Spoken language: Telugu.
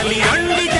కదలి రండి